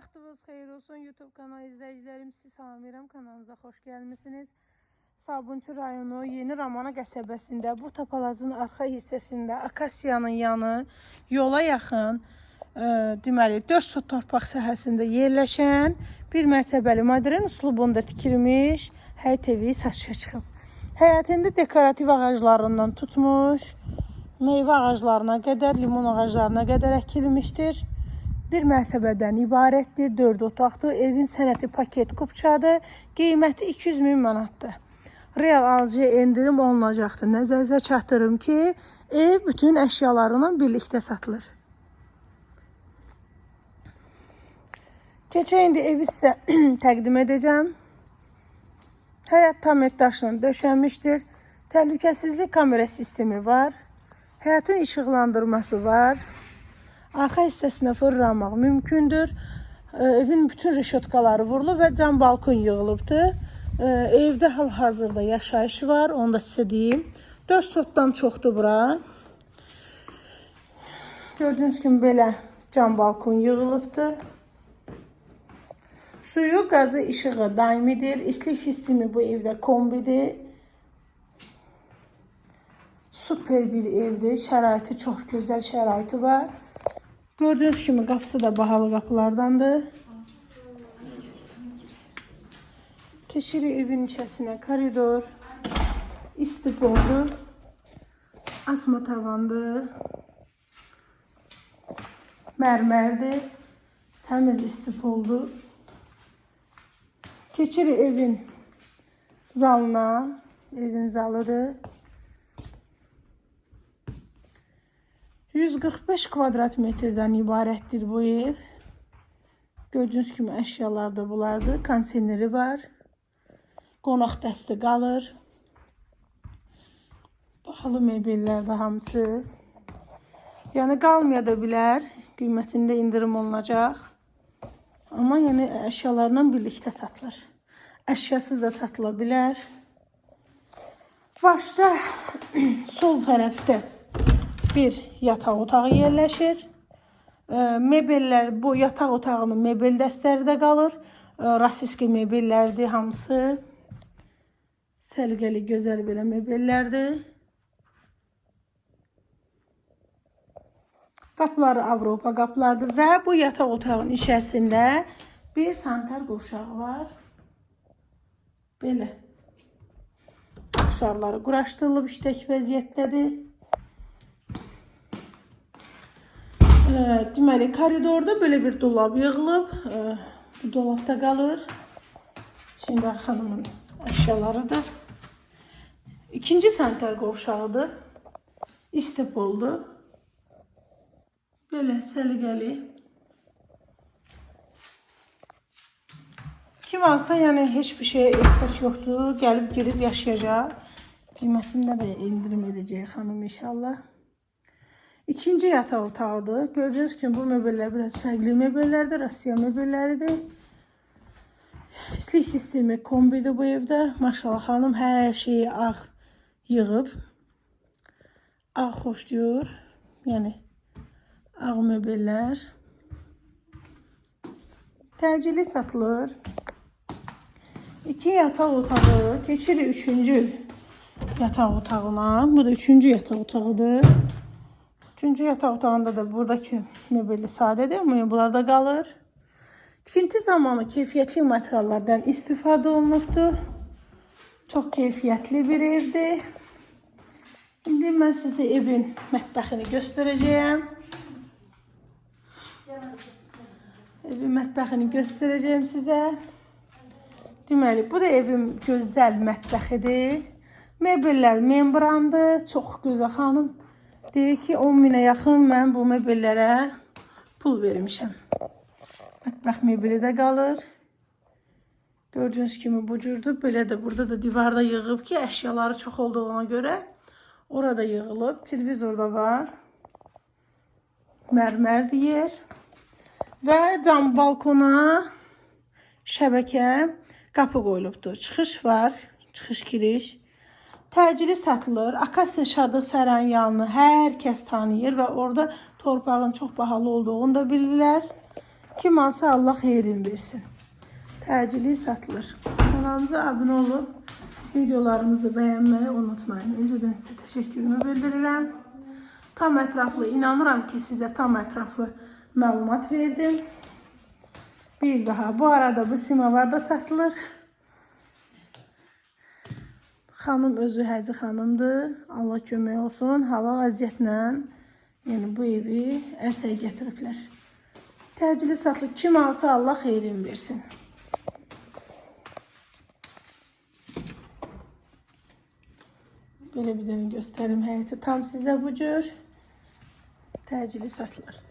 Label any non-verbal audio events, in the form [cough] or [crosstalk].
Vaxtınız xeyir olsun YouTube kanalı izləyicilərim. Siz salamlayıram kanalımıza xoş gəlmisiniz. Sabunçu rayonu Yeni Ramana qəsəbəsində bu tapalacın arxa hissəsində Akasiyanın yanı yola yaxın e, deməli 4 sot torpaq sahəsində yerləşən bir mərtəbəli modern üslubunda tikilmiş həyət evi satışa çıxıb. Həyətində dekorativ ağaclarından tutmuş, meyvə ağaclarına qədər, limon ağaclarına qədər əkilmişdir. Bir mərtəbədən ibarətdir, 4 otaqdır. Evin sənəti paket kupçadır. Qiyməti 200 min manatdır. Real alıcıya endirim olunacaqdır. Nəzərinizə çatdırım ki, ev bütün əşyalarla birlikdə satılır. Keçə indi evi sizə [clears throat] təqdim edəcəm. Həyat tam daşla döşənmişdir. Təhlükəsizlik kamera sistemi var. Həyətin işıqlandırması var. Arxa hissəsinə fırlanmaq mümkündür. Evin bütün reşotkaları vurulub və cam balkon yığılıbdır. E, Evdə hal-hazırda yaşayış var, onu da sizə deyim. 4 sotdan çoxdur bura. Gördüyünüz kimi belə cam balkon yığılıbdır. Suyu, qazı, işığı daimidir. İstilik sistemi bu evdə kombidir. Super bir evdir. Şəraiti çox gözəl şəraiti var. Gördüğünüz kimi qapısı da bahalı qapılardandır. Keçirik evin içərisinə koridor. İstip oldu. Asma tavandır. Mərmərdir. Təmiz istip oldu. Keçirik evin zalına. Evin zalıdır. 145 kvadrat metrdən ibarətdir bu ev. Gördüyünüz kimi əşyalar da bulardır. Konteyneri var. Qonaq dəsti qalır. Bahalı mebellər də hamısı. Yəni qalmaya da bilər. Qiymətində indirim olunacaq. Amma yəni əşyalarla birlikdə satılır. Əşyasız da satıla bilər. Başda [clears throat] sol tərəfdə bir yataq otağı yerləşir. E, Mebellər bu yataq otağının mebel dəstləri də qalır. E, Rasiski mebellərdir hamısı. Səliqəli, gözəl belə mebellərdir. Qapıları Avropa qapılardır və bu yataq otağının içərisində bir sanitar qovşağı var. Belə. Aksarları quraşdırılıb işdəki vəziyyətdədir. Deməli koridorda belə bir dolab yığılıb. Ee, bu dolabda qalır. İçində xanımın əşyalarıdır. İkinci sanitar qovşağıdır. İstep oldu. Belə səliqəli. Kim alsa yəni heç bir şeyə ehtiyac yoxdur. Gəlib girib yaşayacaq. Qiymətində də indirim edəcək xanım inşallah. İkinci yataq otağıdır. Gördüyünüz kimi bu mebellər biraz fərqli mebellərdir. Asiya mebelləridir. İstilik sistemi kombidir bu evdə. Maşallah xanım hər şeyi ağ yığıb. Ağ xoşlayır. Yəni ağ mebellər. Təcili satılır. İki yataq otağı. Keçirik üçüncü yataq otağına. Bu da üçüncü yataq otağıdır. Üçüncü yataq otağında da buradakı mebelli sadədir, amma bunlarda qalır. Tikinti zamanı keyfiyyətli materiallardan istifadə olunubdur. Çox keyfiyyətli bir evdir. İndi mən sizə evin mətbəxini göstərəcəyəm. Evin mətbəxini göstərəcəyim sizə. Deməli, bu da evin gözəl mətbəxidir. Mebellər membrandır, çox gözəl xanım. Deyir ki 10 minə yaxın mən bu mebellərə pul vermişəm. Mətbəx mebeli də qalır. Gördüyünüz kimi bu cürdür. Belə də burada da divarda yığıb ki, əşyaları çox olduğuna görə orada yığılıb. Televizor da var. Mərmər deyir. Və cam balkona şəbəkə qapı qoyulubdur. Çıxış var, çıxış giriş. Təcili satılır. Akasya Şadıq Sarayın yanını hər kəs tanıyır və orada torpağın çox bahalı olduğunu da bilirlər. Kim alsa Allah xeyrin versin. Təcili satılır. Kanalımıza abunə olub videolarımızı bəyənməyi unutmayın. Öncədən sizə təşəkkürümü bildirirəm. Tam ətraflı, inanıram ki, sizə tam ətraflı məlumat verdim. Bir daha bu arada bu simavar satılır. Xanım özü Həci xanımdır. Allah kömək olsun. Halal əziyyətlə yəni bu evi ərsəyə gətiriblər. Təcili satılır. Kim alsa Allah xeyrin versin. Belə bir dənə göstərim həyəti tam sizə bu cür təcili satılır.